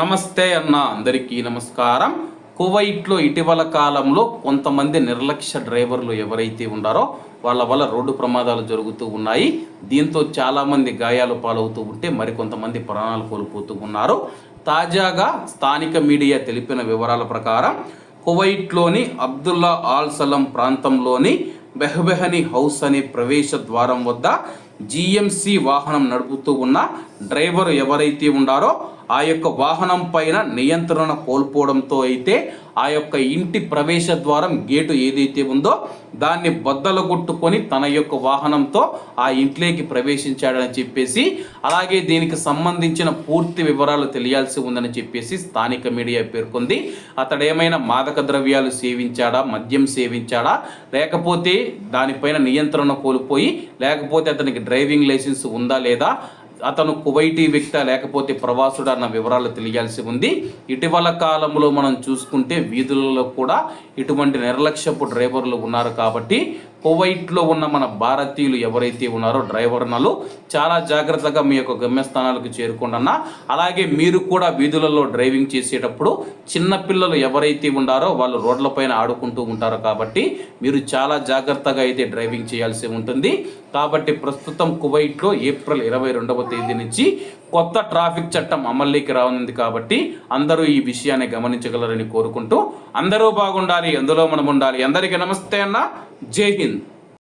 నమస్తే అన్న అందరికీ నమస్కారం. కువైట్లో ఇటీవల కాలంలో కొంతమంది నిర్లక్ష్య డ్రైవర్లు ఎవరైతే ఉన్నారో వాళ్ళ వల్ల రోడ్డు ప్రమాదాలు జరుగుతూ ఉన్నాయి. దీంతో చాలామంది గాయాలు పాలవుతూ ఉంటే మరికొంతమంది ప్రాణాలు కోల్పోతూ ఉన్నారు. తాజాగా స్థానిక మీడియా తెలిపిన వివరాల ప్రకారం కువైట్లోని అబ్దుల్లా ఆల్ సలం ప్రాంతంలోని బెహబెహని హౌస్ అనే ప్రవేశ ద్వారం వద్ద జిఎంసి వాహనం నడుపుతూ ఉన్న డ్రైవర్ ఎవరైతే ఉన్నారో ఆ యొక్క వాహనం పైన నియంత్రణ కోల్పోవడంతో అయితే ఆ యొక్క ఇంటి ప్రవేశ ద్వారం గేటు ఏదైతే ఉందో దాన్ని బద్దలగొట్టుకొని తన యొక్క వాహనంతో ఆ ఇంట్లోకి ప్రవేశించాడని చెప్పేసి అలాగే దీనికి సంబంధించిన పూర్తి వివరాలు తెలియాల్సి ఉందని చెప్పేసి స్థానిక మీడియా పేర్కొంది. అతడు ఏమైనా మాదక ద్రవ్యాలు సేవించాడా మద్యం సేవించాడా లేకపోతే దానిపైన నియంత్రణ కోల్పోయి లేకపోతే అతనికి డ్రైవింగ్ లైసెన్స్ ఉందా లేదా? అతను కువైటీ వ్యక్త లేకపోతే ప్రవాసుడు అన్న వివరాలు తెలియాల్సి ఉంది. ఇటీవల కాలంలో మనం చూసుకుంటే వీధులలో కూడా ఇటువంటి నిర్లక్ష్యపు డ్రైవర్లు ఉన్నారు కాబట్టి కువైట్లో ఉన్న మన భారతీయులు ఎవరైతే ఉన్నారో డ్రైవర్నలు చాలా జాగ్రత్తగా మీ యొక్క గమ్యస్థానాలకు చేరుకుంటున్నా అలాగే మీరు కూడా వీధులలో డ్రైవింగ్ చేసేటప్పుడు చిన్నపిల్లలు ఎవరైతే ఉన్నారో వాళ్ళు రోడ్లపైన ఆడుకుంటూ ఉంటారు కాబట్టి మీరు చాలా జాగ్రత్తగా అయితే డ్రైవింగ్ చేయాల్సి ఉంటుంది. కాబట్టి ప్రస్తుతం కువైట్లో ఏప్రిల్ ఇరవై రెండవ తేదీ నుంచి కొత్త ట్రాఫిక్ చట్టం అమల్లోకి రానుంది కాబట్టి అందరూ ఈ విషయాన్ని గమనించగలరని కోరుకుంటూ అందరూ బాగుండాలి అందులో మనం ఉండాలి. అందరికీ నమస్తే అన్న. Jai Hind.